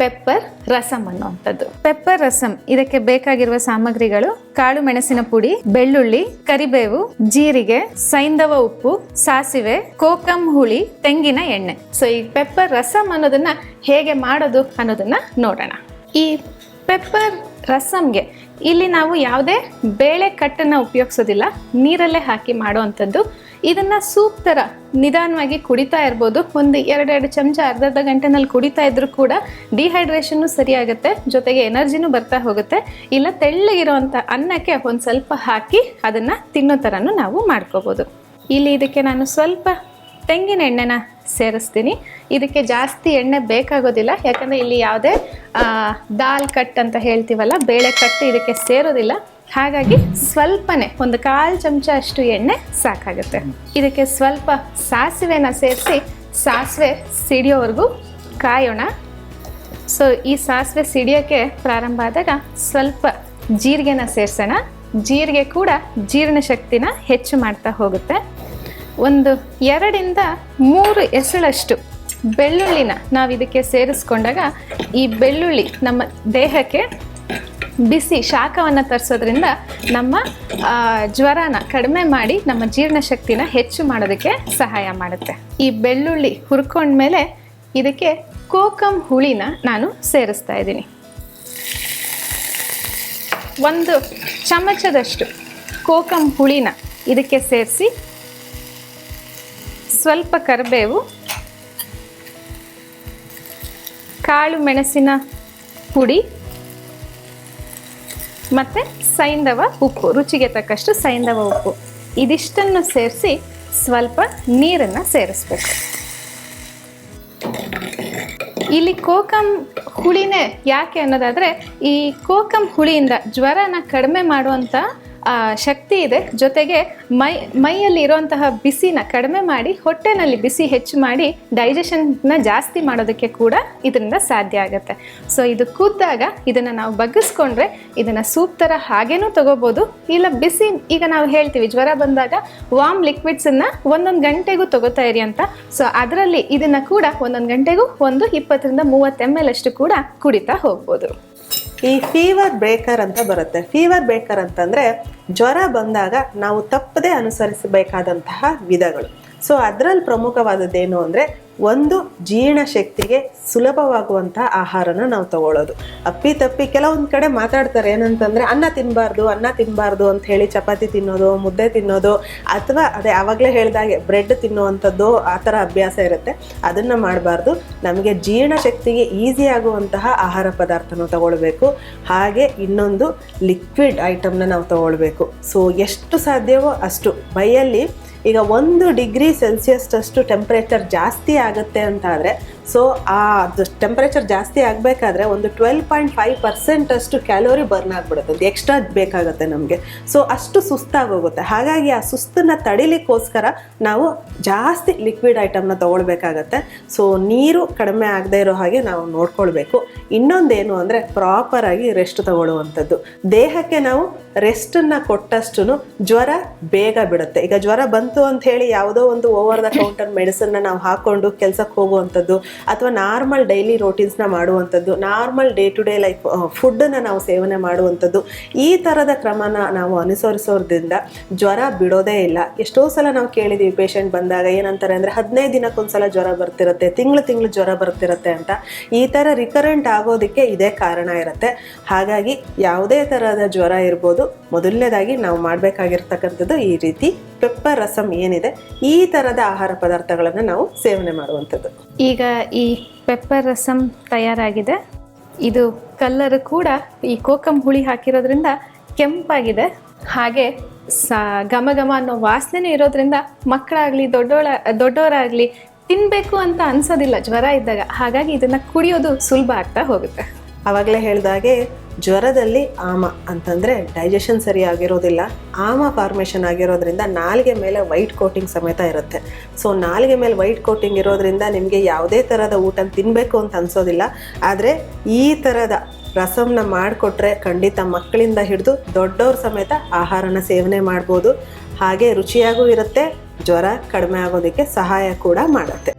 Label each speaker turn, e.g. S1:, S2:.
S1: Pepper, rasam ಅನ್ನುವಂಥದ್ದು. Pepper, rasam ಇದಕ್ಕೆ ಬೇಕಾಗಿರುವ ಸಾಮಗ್ರಿಗಳು ಕಾಳು, ಮೆಣಸಿನ ಪುಡಿ, ಬೆಳ್ಳುಳ್ಳಿ, ಕರಿಬೇವು, ಜೀರಿಗೆ ಸೈಂಧವ ಉಪ್ಪು, ಸಾಸಿವೆ, ಕೋಕಂ ಹುಳಿ, ತೆಂಗಿನ ಎಣ್ಣೆ. ಸೊ ಈ ಪೆಪ್ಪರ್, ರಸಂ ಅನ್ನೋದನ್ನ ಹೇಗೆ ಮಾಡೋದು ಅನ್ನೋದನ್ನ ನೋಡೋಣ. ಈ ಪೆಪ್ಪರ್, ರಸಂಗೆ ಇಲ್ಲಿ ನಾವು ಯಾವುದೇ ಬೇಳೆ ಕಟ್ಟನ್ನು ಉಪಯೋಗಿಸೋದಿಲ್ಲ. ನೀರಲ್ಲೇ ಹಾಕಿ ಮಾಡುವಂಥದ್ದು. ಇದನ್ನ ಸೂಪ್ ಥರ ನಿಧಾನವಾಗಿ ಕುಡಿತಾ ಇರ್ಬೋದು. ಒಂದು ಎರಡೆರಡು ಚಮಚ ಅರ್ಧ ಗಂಟೆನಲ್ಲಿ ಕುಡಿತಾ ಇದ್ರೂ ಕೂಡ ಡಿಹೈಡ್ರೇಷನ್ನು ಸರಿಯಾಗುತ್ತೆ ಜೊತೆಗೆ ಎನರ್ಜಿನೂ ಬರ್ತಾ ಹೋಗುತ್ತೆ. ಇಲ್ಲ ತೆಳ್ಳಗಿರುವಂಥ ಅನ್ನಕ್ಕೆ ಒಂದು ಸ್ವಲ್ಪ ಹಾಕಿ ಅದನ್ನು ತಿನ್ನೋ ಥರನೂ ನಾವು ಮಾಡ್ಕೋಬೋದು. ಇಲ್ಲಿ ಇದಕ್ಕೆ ನಾನು ಸ್ವಲ್ಪ ತೆಂಗಿನ ಎಣ್ಣೆನ ಸೇರಿಸ್ತೀನಿ. ಇದಕ್ಕೆ ಜಾಸ್ತಿ ಎಣ್ಣೆ ಬೇಕಾಗೋದಿಲ್ಲ. ಯಾಕಂದರೆ ಇಲ್ಲಿ ಯಾವುದೇ ದಾಲ್ ಕಟ್ ಅಂತ ಹೇಳ್ತೀವಲ್ಲ, ಬೇಳೆ ಕಟ್ಟು ಇದಕ್ಕೆ ಸೇರೋದಿಲ್ಲ. ಹಾಗಾಗಿ ಸ್ವಲ್ಪನೇ ಒಂದು ಕಾಲು ಚಮಚ ಅಷ್ಟು ಎಣ್ಣೆ ಸಾಕಾಗುತ್ತೆ. ಇದಕ್ಕೆ ಸ್ವಲ್ಪ ಸಾಸಿವೆನ ಸೇರಿಸಿ ಸಾಸಿವೆ ಸಿಡಿಯೋವರೆಗೂ ಕಾಯೋಣ. ಸೊ ಈ ಸಾಸಿವೆ ಸಿಡಿಯೋಕ್ಕೆ ಪ್ರಾರಂಭ ಆದಾಗ ಸ್ವಲ್ಪ ಜೀರಿಗೆನ ಸೇರಿಸೋಣ. ಜೀರಿಗೆ ಕೂಡ ಜೀರ್ಣಶಕ್ತಿನ ಹೆಚ್ಚು ಮಾಡ್ತಾ ಹೋಗುತ್ತೆ. ಒಂದು ಎರಡರಿಂದ ಮೂರು ಎಸಳಷ್ಟು ಬೆಳ್ಳುಳ್ಳಿನ ನಾವು ಇದಕ್ಕೆ ಸೇರಿಸ್ಕೊಂಡಾಗ ಈ ಬೆಳ್ಳುಳ್ಳಿ ನಮ್ಮ ದೇಹಕ್ಕೆ ಬಿಸಿ ಶಾಖವನ್ನು ತರಿಸೋದ್ರಿಂದ ನಮ್ಮ ಜ್ವರನ ಕಡಿಮೆ ಮಾಡಿ ನಮ್ಮ ಜೀರ್ಣಶಕ್ತಿನ ಹೆಚ್ಚು ಮಾಡೋದಕ್ಕೆ ಸಹಾಯ ಮಾಡುತ್ತೆ. ಈ ಬೆಳ್ಳುಳ್ಳಿ ಹುರ್ಕೊಂಡ್ಮೇಲೆ ಇದಕ್ಕೆ ಕೋಕಂ ಹುಳಿನ ನಾನು ಸೇರಿಸ್ತಾ ಇದ್ದೀನಿ. ಒಂದು ಚಮಚದಷ್ಟು ಕೋಕಂ ಹುಳಿನ ಇದಕ್ಕೆ ಸೇರಿಸಿ ಸ್ವಲ್ಪ ಕರಿಬೇವು, ಕಾಳು ಮೆಣಸಿನ ಪುಡಿ ಮತ್ತು ಸೈಂಧವ ಉಪ್ಪು, ರುಚಿಗೆ ತಕ್ಕಷ್ಟು ಸೈಂಧವ ಉಪ್ಪು. ಇದಿಷ್ಟನ್ನು ಸೇರಿಸಿ ಸ್ವಲ್ಪ ನೀರನ್ನು ಸೇರಿಸ್ಬೇಕು. ಇಲ್ಲಿ ಕೋಕಂ ಹುಳಿನೇ ಯಾಕೆ ಅನ್ನೋದಾದರೆ ಈ ಕೋಕಂ ಹುಳಿಯಿಂದ ಜ್ವರನ ಕಡಿಮೆ ಮಾಡುವಂಥ ಶಕ್ತಿ ಇದೆ. ಜೊತೆಗೆ ಮೈ, ಮೈಯಲ್ಲಿ ಇರುವಂತಹ ಬಿಸಿನ ಕಡಿಮೆ ಮಾಡಿ, ಹೊಟ್ಟೆನಲ್ಲಿ ಬಿಸಿ ಹೆಚ್ಚು ಮಾಡಿ ಡೈಜೆಷನ್ನ ಜಾಸ್ತಿ ಮಾಡೋದಕ್ಕೆ ಕೂಡ ಇದರಿಂದ ಸಾಧ್ಯ ಆಗುತ್ತೆ. ಸೊ ಇದು ಕುದ್ದಾಗ ಇದನ್ನು ನಾವು ಬಗ್ಗಿಸ್ಕೊಂಡ್ರೆ ಇದನ್ನು ಸೂಪ್ ಥರ ಹಾಗೇನೂ ತಗೋಬೋದು. ಇಲ್ಲ, ಬಿಸಿ, ಈಗ ನಾವು ಹೇಳ್ತೀವಿ, ಜ್ವರ ಬಂದಾಗ ವಾಮ್ ಲಿಕ್ವಿಡ್ಸನ್ನು ಒಂದೊಂದು ಗಂಟೆಗೂ ತಗೋತಾ ಇರಿ ಅಂತ. ಸೊ ಅದರಲ್ಲಿ ಇದನ್ನು ಕೂಡ ಒಂದೊಂದು ಗಂಟೆಗೂ ಒಂದು ಇಪ್ಪತ್ತರಿಂದ ಮೂವತ್ತು ಎಂ ಎಲ್ ಅಷ್ಟು ಕೂಡ ಕುಡಿತಾ ಹೋಗ್ಬೋದು.
S2: ಈ ಫೀವರ್ ಬ್ರೇಕರ್ ಅಂತ ಬರುತ್ತೆ. ಫೀವರ್ ಬ್ರೇಕರ್ ಅಂತಂದ್ರೆ ಜ್ವರ ಬಂದಾಗ ನಾವು ತಪ್ಪದೇ ಅನುಸರಿಸಬೇಕಾದಂತಹ ವಿಧಗಳು. ಸೊ ಅದರಲ್ಲಿ ಪ್ರಮುಖವಾದದ್ದೇನು ಅಂದರೆ ಒಂದು ಜೀರ್ಣಶಕ್ತಿಗೆ ಸುಲಭವಾಗುವಂತಹ ಆಹಾರನ ನಾವು ತಗೊಳ್ಳೋದು. ಅಪ್ಪಿ ತಪ್ಪಿ ಕೆಲವೊಂದು ಕಡೆ ಮಾತಾಡ್ತಾರೆ, ಏನಂತಂದ್ರೆ ಅನ್ನ ತಿನ್ನಬಾರ್ದು ಅನ್ನ ತಿನ್ನಬಾರ್ದು ಅಂತ ಹೇಳಿ ಚಪಾತಿ ತಿನ್ನೋದು, ಮುದ್ದೆ ತಿನ್ನೋದು, ಅಥವಾ ಅದೇ ಆವಾಗಲೇ ಹೇಳಿದಾಗೆ ಬ್ರೆಡ್ ತಿನ್ನುವಂಥದ್ದು ಆ ಥರ ಅಭ್ಯಾಸ ಇರುತ್ತೆ. ಅದನ್ನು ಮಾಡಬಾರ್ದು. ನಮಗೆ ಜೀರ್ಣಶಕ್ತಿಗೆ ಈಸಿ ಆಗುವಂತಹ ಆಹಾರ ಪದಾರ್ಥನ ತಗೊಳ್ಬೇಕು. ಹಾಗೆ ಇನ್ನೊಂದು ಲಿಕ್ವಿಡ್ ಐಟಮ್ನ ನಾವು ತಗೊಳ್ಬೇಕು. ಸೊ, ಎಷ್ಟು ಸಾಧ್ಯವೋ ಅಷ್ಟು. ಬೈಯಲ್ಲಿ ಈಗ ಒಂದು ಡಿಗ್ರಿ ಸೆಲ್ಸಿಯಸ್ ಅಷ್ಟು ಟೆಂಪ್ರೇಚರ್ ಜಾಸ್ತಿ ಆಗುತ್ತೆ ಅಂತ ಆದರೆ ಸೊ ಆ ಟೆಂಪ್ರೇಚರ್ ಜಾಸ್ತಿ ಆಗಬೇಕಾದ್ರೆ ಒಂದು ಟ್ವೆಲ್ ಪಾಯಿಂಟ್ ಫೈವ್ ಪರ್ಸೆಂಟ್ ಅಷ್ಟು ಕ್ಯಾಲೋರಿ ಬರ್ನ್ ಆಗಿಬಿಡುತ್ತೆ. ಅದು ಎಕ್ಸ್ಟ್ರಾ ಬೇಕಾಗುತ್ತೆ ನಮಗೆ. ಸೊ ಅಷ್ಟು ಸುಸ್ತಾಗೋಗುತ್ತೆ. ಹಾಗಾಗಿ ಆ ಸುಸ್ತನ್ನು ತಡಿಲಿಕ್ಕೋಸ್ಕರ ನಾವು ಜಾಸ್ತಿ ಲಿಕ್ವಿಡ್ ಐಟಮ್ನ ತೊಗೊಳ್ಬೇಕಾಗತ್ತೆ. ಸೊ ನೀರು ಕಡಿಮೆ ಆಗದೆ ಇರೋ ಹಾಗೆ ನಾವು ನೋಡ್ಕೊಳ್ಬೇಕು. ಇನ್ನೊಂದೇನು ಅಂದರೆ ಪ್ರಾಪರಾಗಿ ರೆಸ್ಟ್ ತಗೊಳ್ಳುವಂಥದ್ದು. ದೇಹಕ್ಕೆ ನಾವು ರೆಸ್ಟನ್ನು ಕೊಟ್ಟಷ್ಟು ಜ್ವರ ಬೇಗ ಬಿಡುತ್ತೆ. ಈಗ ಜ್ವರ ಬಂತು ಅಂತ ಹೇಳಿ ಯಾವುದೋ ಒಂದು ಓವರ್ ದ ಕೌಂಟರ್ ಮೆಡಿಸನ್ನ ನಾವು ಹಾಕೊಂಡು ಕೆಲಸಕ್ಕೆ ಹೋಗುವಂಥದ್ದು ಅಥವಾ ನಾರ್ಮಲ್ ಡೈಲಿ ರೋಟೀನ್ಸ್ನ ಮಾಡುವಂಥದ್ದು normal day to day life ಫುಡ್ಡನ್ನು ನಾವು ಸೇವನೆ ಮಾಡುವಂಥದ್ದು, ಈ ಥರದ ಕ್ರಮನ ನಾವು ಅನುಸರಿಸೋದ್ರಿಂದ ಜ್ವರ ಬಿಡೋದೇ ಇಲ್ಲ. ಎಷ್ಟೋ ಸಲ ನಾವು ಕೇಳಿದ್ದೀವಿ ಪೇಷಂಟ್ ಬಂದಾಗ ಏನಂತಾರೆ ಅಂದರೆ ಹದಿನೈದು ದಿನಕ್ಕೊಂದ್ಸಲ ಜ್ವರ ಬರ್ತಿರುತ್ತೆ, ತಿಂಗಳು ತಿಂಗಳು ಜ್ವರ ಬರ್ತಿರುತ್ತೆ ಅಂತ ಈ ಥರ ರಿಕರೆಂಟ್ ಆಗೋದಕ್ಕೆ ಇದೇ ಕಾರಣ ಇರುತ್ತೆ. ಹಾಗಾಗಿ ಯಾವುದೇ ಥರದ ಜ್ವರ ಇರ್ಬೋದು, ಮೊದಲನೇದಾಗಿ ನಾವು ಮಾಡಬೇಕಾಗಿರ್ತಕ್ಕಂಥದ್ದು ಈ ರೀತಿ ಪೆಪ್ಪರ್ ರಸಂ ಏನಿದೆ, ಈ ಥರದ ಆಹಾರ ಪದಾರ್ಥಗಳನ್ನು ನಾವು ಸೇವನೆ ಮಾಡುವಂಥದ್ದು.
S1: ಈಗ ಈ ಪೆಪ್ಪರ್ ರಸಂ ತಯಾರಾಗಿದೆ. ಇದು ಕಲ್ಲರ್ ಕೂಡ ಈ ಕೋಕಂ ಹುಳಿ ಹಾಕಿರೋದ್ರಿಂದ ಕೆಂಪಾಗಿದೆ. ಹಾಗೆ ಸ ಘಮ ಘಮ ಅನ್ನೋ ವಾಸನೆ ಇರೋದ್ರಿಂದ ಮಕ್ಕಳಾಗಲಿ, ದೊಡ್ಡೋಳ, ದೊಡ್ಡೋರಾಗಲಿ ತಿನ್ನಬೇಕು ಅಂತ ಅನ್ಸೋದಿಲ್ಲ ಜ್ವರ ಇದ್ದಾಗ. ಹಾಗಾಗಿ ಇದನ್ನು ಕುಡಿಯೋದು ಸುಲಭ ಆಗ್ತಾ ಹೋಗುತ್ತೆ.
S2: ಆವಾಗಲೇ ಹೇಳಿದಾಗೆ ಜ್ವರದಲ್ಲಿ ಆಮ ಅಂತಂದರೆ ಡೈಜೆಷನ್ ಸರಿಯಾಗಿರೋದಿಲ್ಲ ಆಮ ಫಾರ್ಮೇಷನ್ ಆಗಿರೋದ್ರಿಂದ ನಾಲ್ಗೆ ಮೇಲೆ ವೈಟ್ ಕೋಟಿಂಗ್ ಸಮೇತ ಇರುತ್ತೆ. ಸೊ ನಾಲ್ಗೆ ಮೇಲೆ ವೈಟ್ ಕೋಟಿಂಗ್ ಇರೋದ್ರಿಂದ ನಿಮಗೆ ಯಾವುದೇ ಥರದ ಊಟ ತಿನ್ನಬೇಕು ಅಂತ ಅನ್ಸೋದಿಲ್ಲ. ಆದರೆ ಈ ಥರದ ರಸಮ್ನ ಮಾಡಿಕೊಟ್ರೆ ಖಂಡಿತ ಮಕ್ಕಳಿಂದ ಹಿಡಿದು ದೊಡ್ಡವ್ರ ಸಮೇತ ಆಹಾರನ ಸೇವನೆ ಮಾಡ್ಬೋದು. ಹಾಗೆ ರುಚಿಯಾಗೂ ಇರುತ್ತೆ, ಜ್ವರ ಕಡಿಮೆ ಆಗೋದಕ್ಕೆ ಸಹಾಯ ಕೂಡ ಮಾಡುತ್ತೆ.